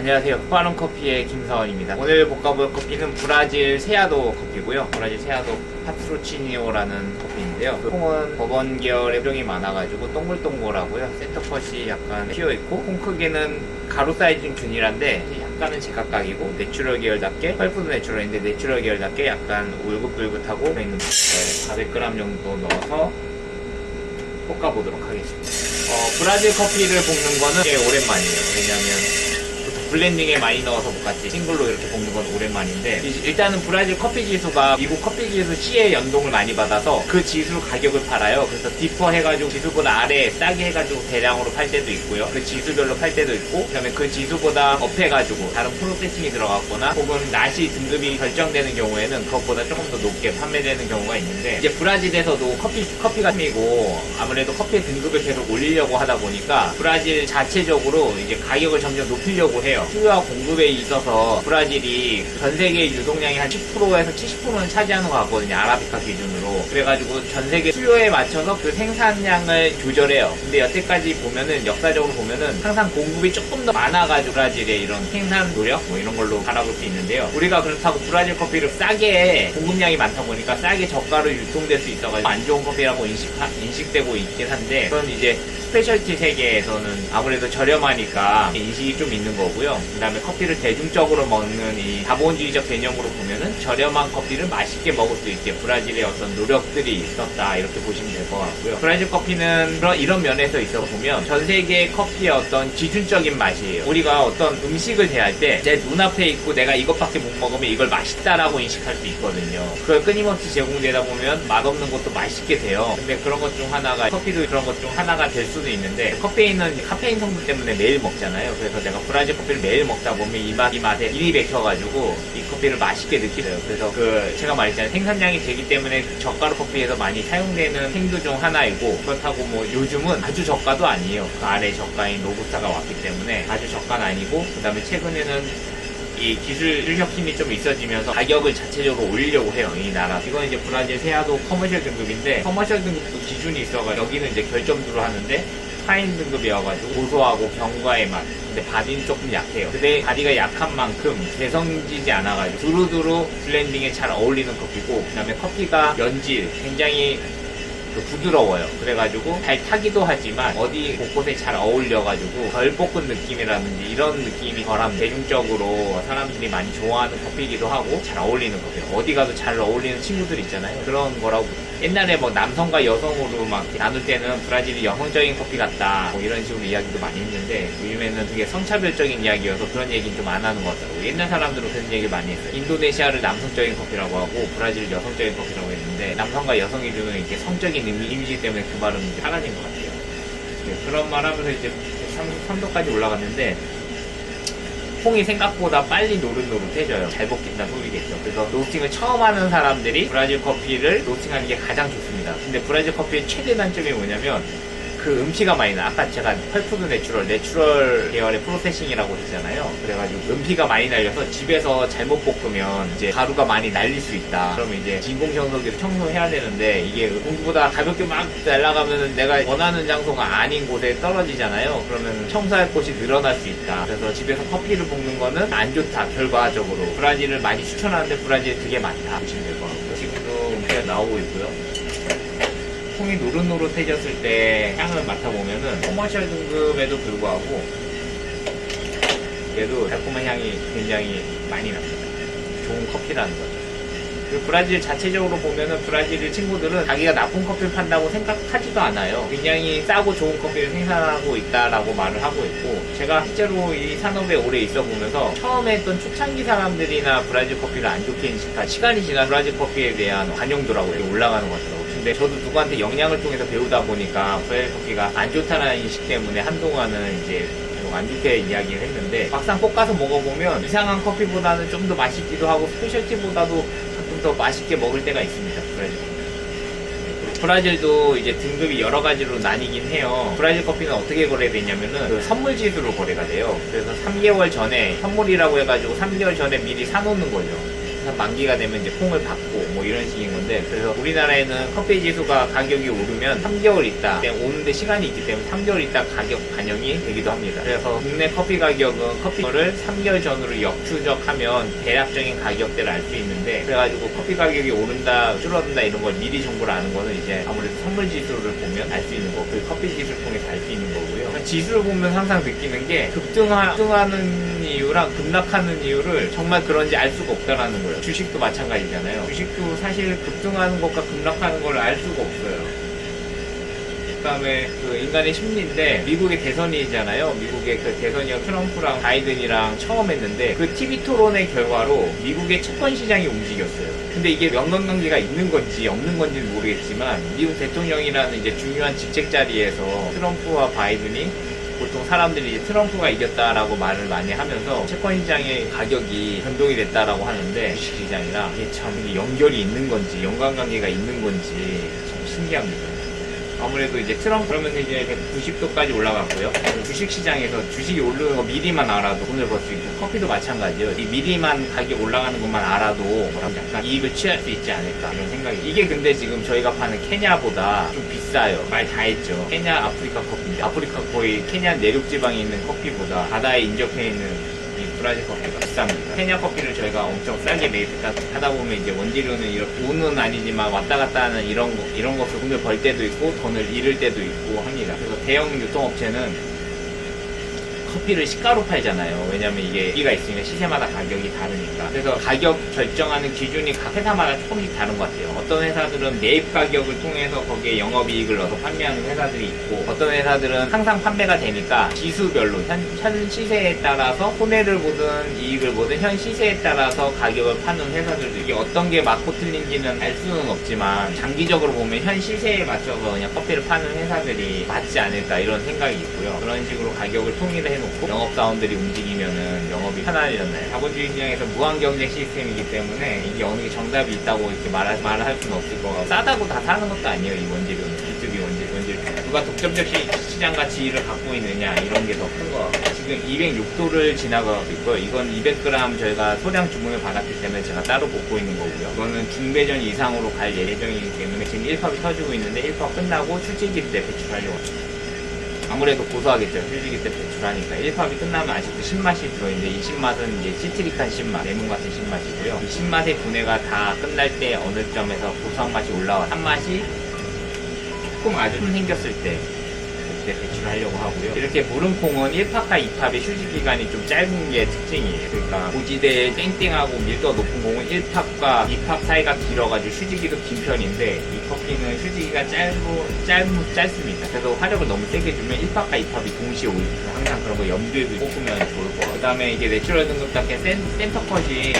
안녕하세요. 빠른 커피의 김사원입니다. 오늘 볶아볼 커피는 브라질 세아도 커피고요. 브라질 세아도 파트로치니오라는 커피인데요. 그 콩은 버번 계열의 종이 많아가지고 동글동글하고요. 센터컷이 약간 휘어있고 콩 크기는 가로 사이즈는 균일한데 약간은 제각각이고 내추럴 계열답게 펄프도 내추럴인데 내추럴 계열답게 약간 울긋불긋하고 있는 400g 정도 넣어서 볶아보도록 하겠습니다. 어, 브라질 커피를 볶는 거는 꽤 오랜만이에요. 왜냐면 블렌딩에 많이 넣어서 볶았지 싱글로 이렇게 볶는 건 오랜만인데 이- 일단은 브라질 커피 지수가 미국 커피 지수 C의 연동을 많이 받아서 그 지수 가격을 팔아요. 그래서 디퍼 해가지고 지수보다 아래 싸게 해가지고 대량으로 팔 때도 있고요. 그 지수별로 팔 때도 있고 그다음에 그 지수보다 업해가지고 다른 프로세싱이 들어갔거나 혹은 낫이 등급이 결정되는 경우에는 그것보다 조금 더 높게 판매되는 경우가 있는데 이제 브라질에서도 커피 커피가 팀이고 아무래도 커피 등급을 계속 올리려고 하다 보니까 브라질 자체적으로 이제 가격을 점점 높이려고 해요. 수요와 공급에 있어서 브라질이 전 세계 유동량의 한 10%에서 70%는 차지하는 것 같거든요. 아라비카 기준으로. 그래가지고 전 세계 수요에 맞춰서 그 생산량을 조절해요. 근데 여태까지 보면은 역사적으로 보면은 항상 공급이 조금 더 많아가지고 브라질의 이런 생산 노력 뭐 이런 걸로 바라볼 수 있는데요. 우리가 그렇다고 브라질 커피를 싸게 공급량이 많다 보니까 싸게 저가로 유통될 수 있어가지고 안 좋은 커피라고 인식 인식되고 있긴 한데 그건 이제 스페셜티 세계에서는 아무래도 저렴하니까 인식이 좀 있는 거고요. 그 다음에 커피를 대중적으로 먹는 이 자본주의적 개념으로 보면은 저렴한 커피를 맛있게 먹을 수 있게 브라질의 어떤 노력들이 있었다 이렇게 보시면 될 것 같고요. 브라질 커피는 이런 면에서 있어 보면 전 세계 커피의 어떤 기준적인 맛이에요. 우리가 어떤 음식을 대할 때 내 눈앞에 있고 내가 이것밖에 못 먹으면 이걸 맛있다라고 인식할 수 있거든요. 그걸 끊임없이 제공되다 보면 맛없는 것도 맛있게 돼요. 근데 그런 것 중 하나가 커피도 그런 것 중 하나가 될 수도 있는데 카페인은 카페인 성분 때문에 매일 먹잖아요. 그래서 내가 브라질 커피를 매일 먹다 보면 이 맛, 이 맛에 일이 맥혀가지고 이 커피를 맛있게 느끼어요. 그래서 그 제가 말했잖아요. 생산량이 되기 때문에 저가로 커피에서 많이 사용되는 행두 중 하나이고 그렇다고 뭐 요즘은 아주 저가도 아니에요. 그 아래 저가인 로부스타가 왔기 때문에 아주 저가는 아니고 그 다음에 최근에는 이 기술 혁신이 좀 있어지면서 가격을 자체적으로 올리려고 해요 이 나라 이건 이제 브라질 세아도 커머셜 등급인데 커머셜 등급도 기준이 있어가 여기는 이제 결점주로 하는데 파인 등급이어가지고 고소하고 경과의 맛 근데 바디는 조금 약해요 근데 바디가 약한 만큼 개성지지 않아가지고 두루두루 블렌딩에 잘 어울리는 커피고 그 다음에 커피가 연질 굉장히 그 부드러워요. 그래가지고 잘 타기도 하지만 어디 곳곳에 잘 어울려가지고 덜 볶은 느낌이라든지 이런 느낌이 덜한 대중적으로 사람들이 많이 좋아하는 커피이기도 하고 잘 어울리는 커피. 어디 가도 잘 어울리는 친구들 있잖아요. 그런 거라고. 옛날에 뭐 남성과 여성으로 막 나눌 때는 브라질이 여성적인 커피 같다 뭐 이런 식으로 이야기도 많이 했는데 요즘에는 되게 성차별적인 이야기여서 그런 얘기는 좀 안 하는 것 같더라고요. 옛날 사람들은 그런 얘기 많이 했어요. 인도네시아를 남성적인 커피라고 하고 브라질을 여성적인 커피라고 했는데 남성과 여성이 주는 이렇게 성적인 이미지 때문에 그 말은 이제 사라진 것 같아요. 네, 그런 말 하면서 이제 33도까지 올라갔는데 콩이 생각보다 빨리 노릇노릇해져요. 잘 볶인다 소리겠죠. 그래서 로스팅을 처음 하는 사람들이 브라질 커피를 로스팅하는 게 가장 좋습니다. 근데 브라질 커피의 최대 단점이 뭐냐면 그 음피가 많이 나. 아까 제가 펄푸드 내추럴, 내추럴 계열의 프로세싱이라고 했잖아요. 그래가지고 음피가 많이 날려서 집에서 잘못 볶으면 이제 가루가 많이 날릴 수 있다. 그러면 이제 진공 청소기로 청소해야 되는데 이게 공기보다 가볍게 막 날아가면은 내가 원하는 장소가 아닌 곳에 떨어지잖아요. 그러면 청소할 곳이 늘어날 수 있다. 그래서 집에서 커피를 볶는 거는 안 좋다. 결과적으로. 브라질을 많이 추천하는데 브라질이 되게 많다. 보시면 될 것 같고요. 지금도 음피가 나오고 있고요. 콩이 노릇노릇해졌을 때 향을 맡아보면은 커머셜 등급에도 불구하고 얘도 달콤한 향이 굉장히 많이 납니다. 좋은 커피라는 거죠. 그리고 브라질 자체적으로 보면은 브라질 친구들은 자기가 나쁜 커피를 판다고 생각하지도 않아요. 굉장히 싸고 좋은 커피를 생산하고 있다라고 말을 하고 있고 제가 실제로 이 산업에 오래 있어 보면서 처음에 했던 초창기 사람들이나 브라질 커피를 안 좋게 인식한 시간이 지난 브라질 커피에 대한 관용도라고 이렇게 올라가는 것 같더라고요. 근데 저도 누구한테 영향을 통해서 배우다 보니까 브라질 커피가 안 좋다는 인식 때문에 한동안은 이제 안 좋게 이야기를 했는데 막상 볶아서 먹어보면 이상한 커피보다는 좀 더 맛있기도 하고 스페셜티보다도 더 맛있게 먹을 때가 있습니다. 브라질 커피. 브라질도 이제 등급이 여러 가지로 나뉘긴 해요. 브라질 커피는 어떻게 거래되냐면은 그 선물 지수로 거래가 돼요. 그래서 3개월 전에 선물이라고 해가지고 3개월 전에 미리 사놓는 거죠. 만기가 되면 이제 콩을 받고 뭐 이런 식인 건데 그래서 우리나라에는 커피 지수가 가격이 오르면 3개월 있다 오는데 시간이 있기 때문에 3개월 있다 가격 반영이 되기도 합니다. 그래서 국내 커피 가격은 커피를 3개월 전으로 역추적하면 대략적인 가격대를 알 수 있는데 그래가지고 커피 가격이 오른다 줄어든다 이런 걸 미리 정보를 아는 거는 이제 아무래도 선물 지수를 보면 알 수 있는 거고 그 커피 지수를 통해서 알 수 있는 거고요. 지수를 보면 항상 느끼는 게 급등하, 급등하는 이유랑 급락하는 이유를 정말 그런지 알 수가 없다라는 거예요. 주식도 마찬가지잖아요. 주식도 사실 급등하는 것과 급락하는 걸 알 수가 없어요. 그다음에 그 인간의 심리인데 미국의 대선이잖아요. 미국의 그 대선이랑 트럼프랑 바이든이랑 처음 했는데 그 TV 토론의 결과로 미국의 채권 시장이 움직였어요. 근데 이게 연관관계가 있는 건지 없는 건지 는 모르겠지만 미국 대통령이라는 이제 중요한 직책 자리에서 트럼프와 바이든이 보통 사람들이 트럼프가 이겼다라고 말을 많이 하면서 채권 시장의 가격이 변동이 됐다라고 하는데 주식 시장이랑 이게 참 연결이 있는 건지 연관 관계가 있는 건지 참 신기합니다. 아무래도 이제 트럼프 그러면서 이제 190도까지 올라갔고요. 주식 시장에서 주식이 오르는 거 미리만 알아도 돈을 벌 수 있고 커피도 마찬가지예요. 이 미리만 가격 올라가는 것만 알아도 약간 이익을 취할 수 있지 않을까 이런 생각이. 이게 근데 지금 저희가 파는 케냐보다 좀 비싸요. 말 다 했죠. 케냐 아프리카 커피인데 아프리카 거의 케냐 내륙 지방에 있는 커피보다 바다에 인접해 있는 이 브라질 커피가 비쌉니다. 케냐 커피를 저희가 엄청 싸게 매입하다 하다 보면 이제 원재료는 이렇게 돈은 아니지만 왔다 갔다 하는 이런 거, 이런 것을 돈을 벌 때도 있고 돈을 잃을 때도 있고 합니다. 그래서 대형 유통업체는 커피를 시가로 팔잖아요. 왜냐면 이게 여기가 있으니까 시세마다 가격이 다르니까. 그래서 가격 결정하는 기준이 각 회사마다 조금씩 다른 것 같아요. 어떤 회사들은 매입 가격을 통해서 거기에 영업이익을 넣어서 판매하는 회사들이 있고 어떤 회사들은 항상 판매가 되니까 지수별로 현, 현 시세에 따라서 손해를 보든 이익을 보든 현 시세에 따라서 가격을 파는 회사들도 이게 어떤 게 맞고 틀린지는 알 수는 없지만 장기적으로 보면 현 시세에 맞춰서 그냥 커피를 파는 회사들이 맞지 않을까 이런 생각이 있고요. 그런 식으로 가격을 통일해 놓고 영업사원들이 움직이면은 영업이 편안해졌나요? 자본주의 시장에서 무한 경쟁 시스템이기 때문에 이게 어느 게 정답이 있다고 이렇게 말할, 말을 할 수는 없을 것 같고 싸다고 다 사는 것도 아니에요 이 원재료는. B2B 원재, 원재료 누가 독점적 시, 시장과 지위를 갖고 있느냐 이런 게 더 큰거 지금 206도를 지나가고 있고요. 이건 200g 저희가 소량 주문을 받았기 때문에 제가 따로 볶고 있는 거고요. 이거는 중배전 이상으로 갈 예정이기 때문에 지금 1팝이 터지고 있는데 1팝 끝나고 출지기 때 배출하려고 합니다. 아무래도 고소하겠죠. 휴지기 때 배출하니까. 1팝이 끝나면 아직도 신맛이 들어있는데 이 신맛은 이제 시트릭한 신맛, 레몬 같은 신맛이고요. 이 신맛의 분해가 다 끝날 때 어느 점에서 고소한 맛이 올라와. 한 맛이 조금 아주 좀 생겼을 때 그때 배출하려고 하고요. 이렇게 무릉콩은 1팝과 2팝의 휴지 기간이 좀 짧은 게 특징이에요. 그러니까 고지대에 땡땡하고 밀도가 높은 공은 1팝과 2팝 사이가 길어가지고 휴지기도 긴 편인데 이 커피는 휴지기가 짧고 짧, 짧습니다. 그래서 화력을 너무 세게 주면 1팝과 2팝이 동시에 오니까 항상 그런 거 염두에 두고 꼽으면 좋을 것 같아요. 그 다음에 이게 내추럴 등급답게 센, 센터 컷이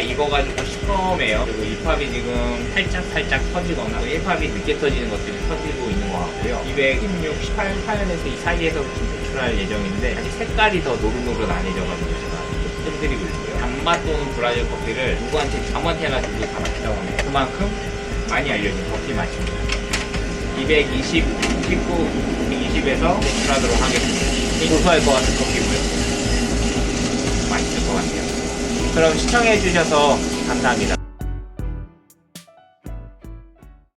다 익어가지고 시커매요. 그리고 2팝이 지금 살짝 살짝 터지거나 1팝이 늦게 터지는 것들이 터지고 있는 것 같고요. 216, 18, 8에서 이 사이에서 좀 배출할 예정인데 아직 색깔이 더 노릇노릇안해져가지고 제가 힘들이고 있고요. 단맛 또는 브라질 커피를 누구한테 주고 다 마시라고 합니다. 그만큼 많이 알려진 커피 맛입니다. 220, 19, 220에서 배출하도록 하겠습니다. 고소할 것 같은 커피고요. 맛있을 것 같아요. 그럼 시청해주셔서 감사합니다.